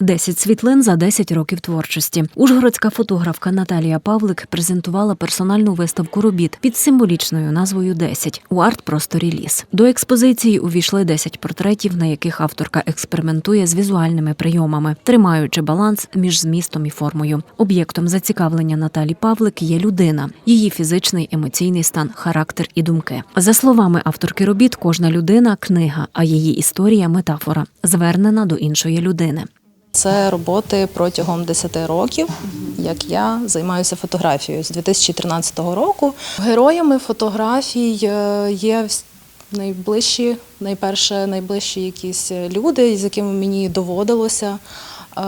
10 світлин за 10 років творчості. Ужгородська фотографка Наталія Павлик презентувала персональну виставку робіт під символічною назвою «10» у арт-просторі ліс. До експозиції увійшли 10 портретів, на яких авторка експериментує з візуальними прийомами, тримаючи баланс між змістом і формою. Об'єктом зацікавлення Наталі Павлик є людина, її фізичний емоційний стан, характер і думки. За словами авторки робіт, кожна людина книга, а її історія метафора, звернена до іншої людини. Це роботи протягом 10 років, як я займаюся фотографією з 2013 року. Героями фотографій е, є найближчі, найперше, найближчі якісь люди, з якими мені доводилося. е,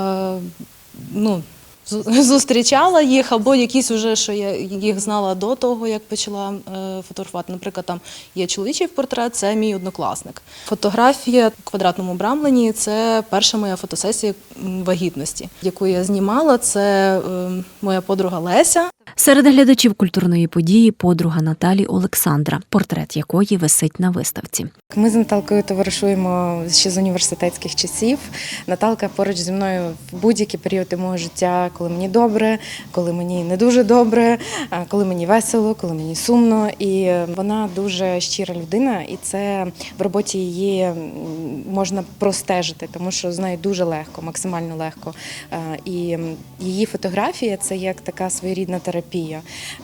Ну, зустрічала їх, або якісь вже, що я їх знала до того, як почала е, фотографувати. Наприклад, там є чоловічий портрет, це мій однокласник. Фотографія в квадратному брамлені це перша моя фотосесія вагітності, яку я знімала. Це е, моя подруга Леся. Серед глядачів культурної події подруга Наталі Олександра, портрет якої висить на виставці. Ми з Наталкою товаришуємо ще з університетських часів. Наталка поруч зі мною в будь-які періоди мого життя, коли мені добре, коли мені не дуже добре, коли мені весело, коли мені сумно. І вона дуже щира людина, і це в роботі її можна простежити, тому що з нею дуже легко, максимально легко. Е, І її фотографія це як така своєрідна терапія,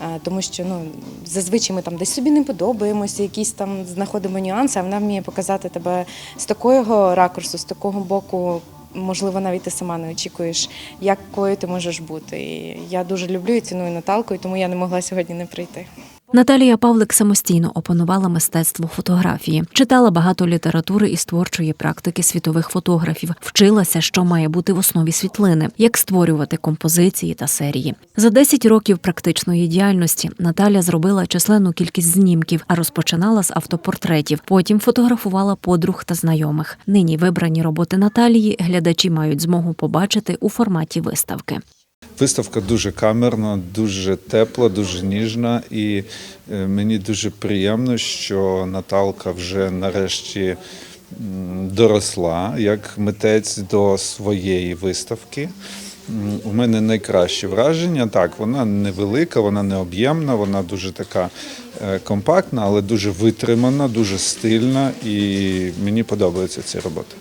Е, тому що ну зазвичай ми там десь собі не подобаємося, якісь там знаходимо нюанси, а вона вміє показати тебе з такого ракурсу, з такого боку. Можливо, навіть ти сама не очікуєш, якою ти можеш бути. І я дуже люблю і ціную Наталку, і тому я не могла сьогодні не прийти. Наталія Павлик самостійно опанувала мистецтво фотографії, читала багато літератури із творчої практики світових фотографів, вчилася, що має бути в основі світлини, як створювати композиції та серії. За 10 років практичної діяльності Наталя зробила численну кількість знімків, а розпочинала з автопортретів. Потім фотографувала подруг та знайомих. Нині вибрані роботи Наталії глядачі мають змогу побачити у форматі виставки. Виставка дуже камерна, дуже тепла, дуже ніжна, і е, мені дуже приємно, що Наталка вже нарешті доросла як митець до своєї виставки. У мене найкраще враження. Так, вона невелика, вона не об'ємна, вона дуже така е, компактна, але дуже витримана, дуже стильна, і мені подобаються ці роботи.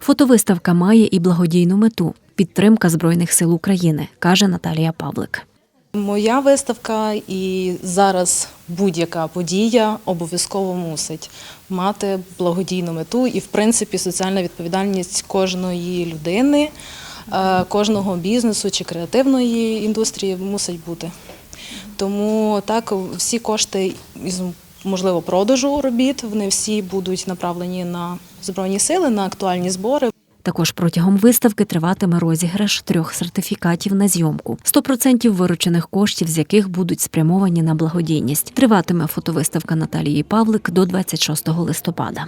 Фотовиставка має і благодійну мету підтримка збройних сил України, каже Наталія Павлик. Моя виставка і зараз будь-яка подія обов'язково мусить мати благодійну мету і, в принципі, соціальна відповідальність кожної людини, е, кожного бізнесу чи креативної індустрії мусить бути. Тому так, всі кошти із можливо продажу робіт, вони всі будуть направлені на збройні сили, на актуальні збори. Також протягом виставки триватиме розіграш трьох сертифікатів на зйомку, 100% виручених коштів, з яких будуть спрямовані на благодійність. Триватиме фотовиставка Наталії Павлик до 26 листопада.